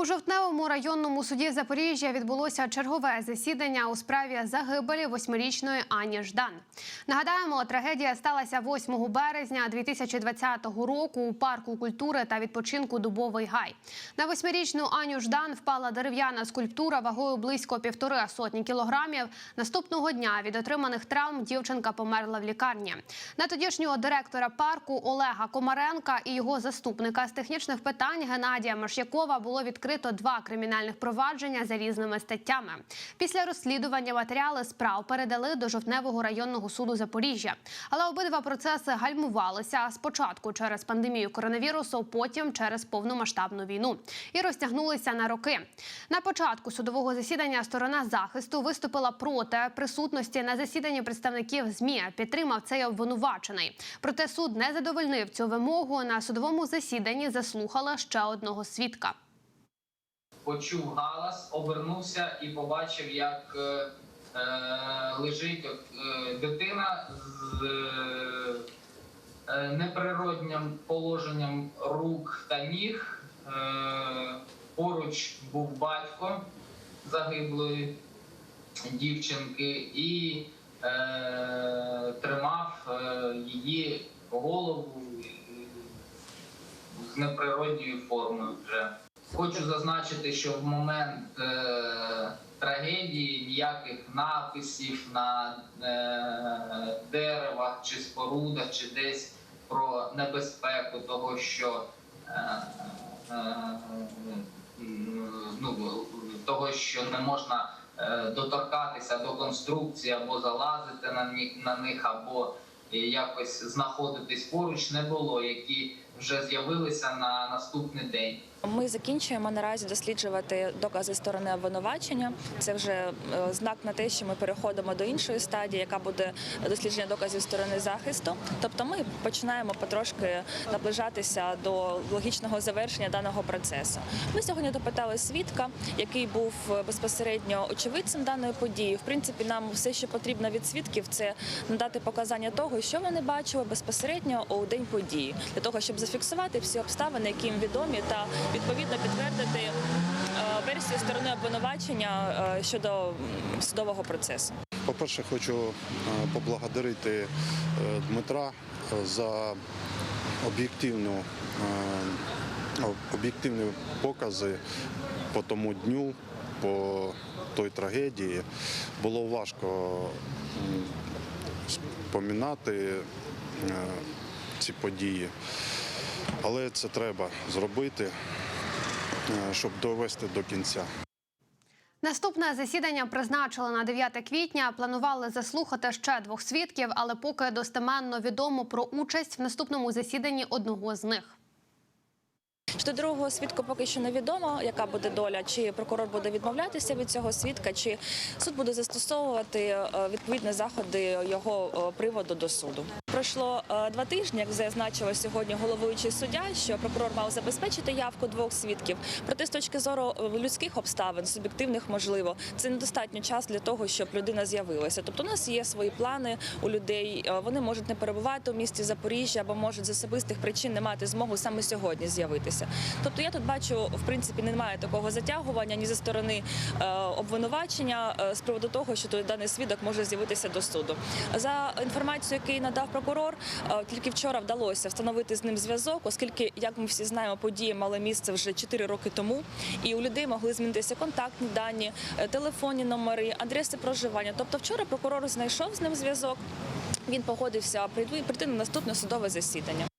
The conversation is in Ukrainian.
У жовтневому районному суді Запоріжжя відбулося чергове засідання у справі загибелі восьмирічної Ані Ждан. Нагадаємо, трагедія сталася 8 березня 2020 року у парку культури та відпочинку Дубовий гай. На восьмирічну Аню Ждан впала дерев'яна скульптура вагою близько півтори сотні кілограмів. Наступного дня від отриманих травм дівчинка померла в лікарні. На тодішнього директора парку Олега Комаренка і його заступника з технічних питань Геннадія Машякова було відкрито два кримінальних провадження за різними статтями. Після розслідування матеріали справ передали до жовтневого районного суду Запоріжжя. Але обидва процеси гальмувалися спочатку через пандемію коронавірусу, потім через повномасштабну війну і розтягнулися на роки. На початку судового засідання сторона захисту виступила проти присутності на засіданні представників ЗМІ. Підтримав цей обвинувачений. Проте суд не задовольнив цю вимогу. На судовому засіданні заслухала ще одного свідка. Почув галас, обернувся і побачив, як е, е, лежить е, дитина з е, неприродним положенням рук та ніг. Е, поруч був батько загиблої дівчинки і е, тримав е, її голову е, з неприродньою формою вже. Хочу зазначити, що в момент е, трагедії ніяких написів на е, деревах чи спорудах, чи десь про небезпеку того, що е, е, ну, того, що не можна е, доторкатися до конструкції або залазити на на них або якось знаходитись поруч, не було, які вже з'явилися на наступний день. Ми закінчуємо наразі досліджувати докази сторони обвинувачення. Це вже е, знак на те, що ми переходимо до іншої стадії, яка буде дослідження доказів сторони захисту. Тобто, ми починаємо потрошки наближатися до логічного завершення даного процесу. Ми сьогодні допитали свідка, який був безпосередньо очевидцем даної події. В принципі, нам все, що потрібно від свідків, це надати показання того, що вони бачили безпосередньо у день події, для того, щоб зафіксувати всі обставини, які їм відомі, та відповідно підтвердити е, версію сторони обвинувачення е, щодо судового процесу. По-перше, хочу е, поблагодарити Дмитра за об'єктивну, об'єктивні покази по тому дню, по той трагедії. Було важко спомінати ці події, але це треба зробити, е, щоб довести до кінця. Наступне засідання призначили на 9 квітня. Планували заслухати ще двох свідків, але поки достеменно відомо про участь в наступному засіданні одного з них. Щодо другого свідку поки що невідомо, яка буде доля, чи прокурор буде відмовлятися від цього свідка, чи суд буде застосовувати е, відповідні заходи його е, приводу до суду. Пройшло е, два тижні, як зазначила сьогодні головуючий суддя, що прокурор мав забезпечити явку двох свідків. Проте з точки зору е, людських обставин, суб'єктивних можливо, це недостатньо час для того, щоб людина з'явилася. Тобто, у нас є свої плани у людей. е, Вони можуть не перебувати у місті Запоріжжя або можуть з особистих причин не мати змогу саме сьогодні з'явитися. Тобто, я тут бачу, в принципі, немає такого затягування ні зі сторони обвинувачення з приводу того, що даний свідок може з'явитися до суду. За інформацією, яку надав прокурор, е, тільки вчора вдалося встановити з ним зв'язок, оскільки, як ми всі знаємо, події мали місце вже 4 роки тому, і у людей могли змінитися контактні дані, е, телефонні номери, адреси проживання. Тобто, вчора прокурор знайшов з ним зв'язок. Він погодився прийти на наступне судове засідання.